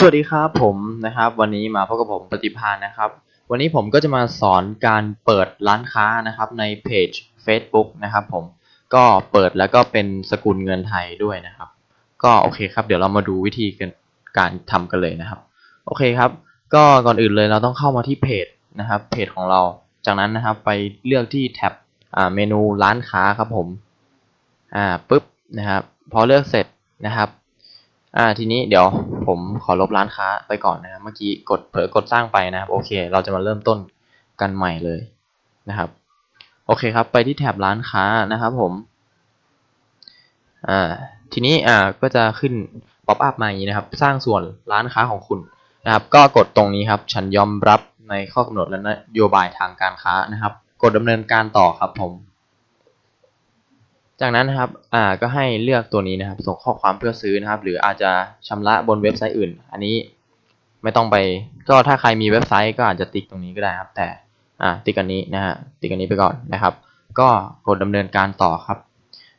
สวัสดีครับผมนะครับวันนี้มาพบกับผมปฏิพานนะครับ วันนี้ผมก็จะมาสอนการเปิดร้านค้านะครับในเพจ Facebook นะครับผมก็เปิดแล้วก็เป็นสกุลเงินไทยด้วยนะครับ ก็โอเคครับ เดี๋ยวเรามาดูวิธีการการทำกันเลยนะครับ โอเคครับ ก็ก่อนอื่นเลยเราต้องเข้ามาที่เพจนะครับเพจของเราจากนั้นนะครับไปเลือกที่แท็บเมนูร้านค้าครับผมอ่าปุ๊บนะครับพอเลือกเสร็จนะครับ อ่าทีนี้เดี๋ยวผมขอลบร้านค้าไปก่อนนะครับเมื่อกี้กดเผลอกดสร้างไปนะครับโอเค เราจะมาเริ่มต้นกันใหม่เลยนะครับโอเคครับไปที่แถบร้านค้านะครับผมอ่าทีนี้อ่าก็จะขึ้นป๊อปอัพมาอย่างนี้นะครับ สร้างส่วนร้านค้าของคุณนะครับ ก็กดตรงนี้ครับ ฉันยอมรับในข้อกำหนดและนโยบายทางการค้านะครับ กดดำเนินการต่อครับผม จากนั้นนะครับ อ่า ก็ให้เลือกตัวนี้นะครับ ส่งข้อความเพื่อซื้อนะครับ หรืออาจจะชำระบนเว็บไซต์อื่น อันนี้ไม่ต้องไป ก็ถ้าใครมีเว็บไซต์ก็อาจจะติ๊กตรงนี้ก็ได้ครับ แต่ อ่า ติ๊กอันนี้นะฮะ ติ๊กอันนี้ไปก่อนนะครับ ก็กดดำเนินการต่อครับ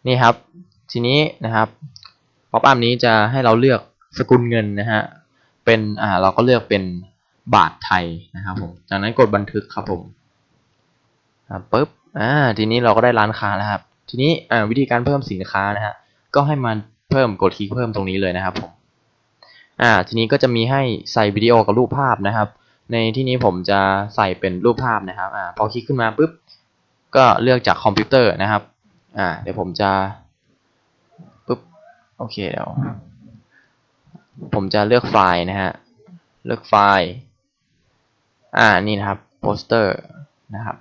นี่ครับ ทีนี้นะครับ ป๊อปอัพนี้จะให้เราเลือกสกุลเงินนะฮะ เป็น อ่า เราก็เลือกเป็นบาทไทยนะครับผม จากนั้นกดบันทึกครับผม อ่าปุ๊บ อ่า ทีนี้เราก็ได้ร้านค้าแล้วครับ ทีนี้วิธีการเพิ่มสินค้านะฮะก็ให้มันเพิ่มกดคลิกเพิ่มตรงนี้เลยนะครับผมอ่าทีนี้ก็จะมีให้ใส่วิดีโอกับรูปภาพนะครับ ในที่นี้ผมจะใส่เป็นรูปภาพนะครับอ่าพอคลิกขึ้นมาปุ๊บก็เลือกจากคอมพิวเตอร์นะครับอ่าเดี๋ยวผมจะปุ๊บโอเคเดี๋ยวผมจะเลือกไฟล์นะฮะเลือกไฟล์อ่านี่นะครับโปสเตอร์นะครับ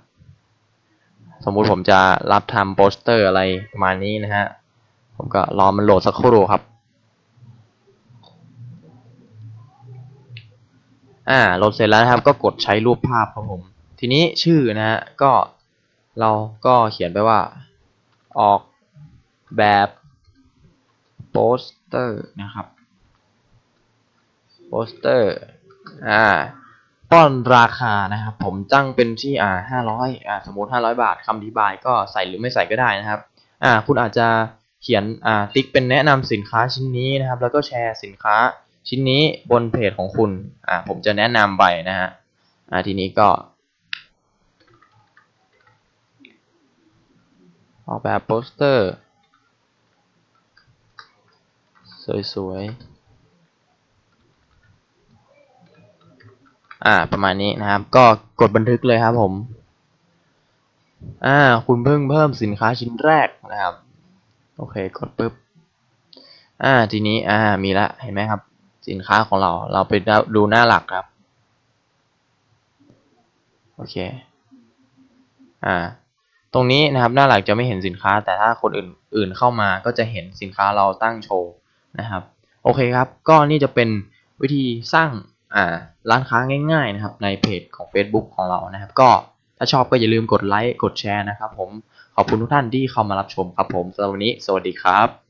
สมมุติผมจะรับทำโปสเตอร์อะไรประมาณนี้นะฮะ ผมก็รอมันโหลดสักครู่ครับ อ่าโหลดเสร็จแล้วครับ ก็กดใช้รูปภาพครับผม ทีนี้ชื่อนะฮะ ก็เราก็เขียนไปว่า ออกแบบโปสเตอร์นะครับ โปสเตอร์ อ่า ป้อนราคานะครับ ผมตั้งเป็นที่อ่าห้าร้อยอ่าสมมติห้าร้อยบาทคำอธิบายก็ใส่หรือไม่ใส่ก็ได้นะครับ อ่า คุณอาจจะเขียนอ่าติ๊กเป็นแนะนำสินค้าชิ้นนี้นะครับ แล้วก็แชร์สินค้าชิ้นนี้บนเพจของคุณ อ่า ผมจะแนะนำไปนะฮะ อ่า ทีนี้ก็ ออกแบบโปสเตอร์ สวยๆ อ่า ประมาณนี้นะครับ ก็กดบันทึกเลยครับผม อ่า คุณเพิ่งเพิ่มสินค้าชิ้นแรกนะครับ โอเค กดปุ๊บ อ่า ทีนี้ อ่า มีละ เห็นไหมครับ สินค้าของเรา เราไปดูหน้าหลักครับ โอเค อ่า ตรงนี้นะครับ หน้าหลักจะไม่เห็นสินค้า แต่ถ้าคนอื่นอื่นเข้ามาก็จะเห็นสินค้าเราตั้งโชว์นะครับ โอเคครับ ก็นี่จะเป็นวิธีสร้าง ร้านค้าง่ายๆนะครับในเพจของ Facebook ของเรานะครับ ก็ถ้าชอบก็อย่าลืมกดไลค์กดแชร์นะครับผมขอบคุณทุกท่านที่เข้ามารับชมครับผมสำหรับวันนี้ สวัสดีครับ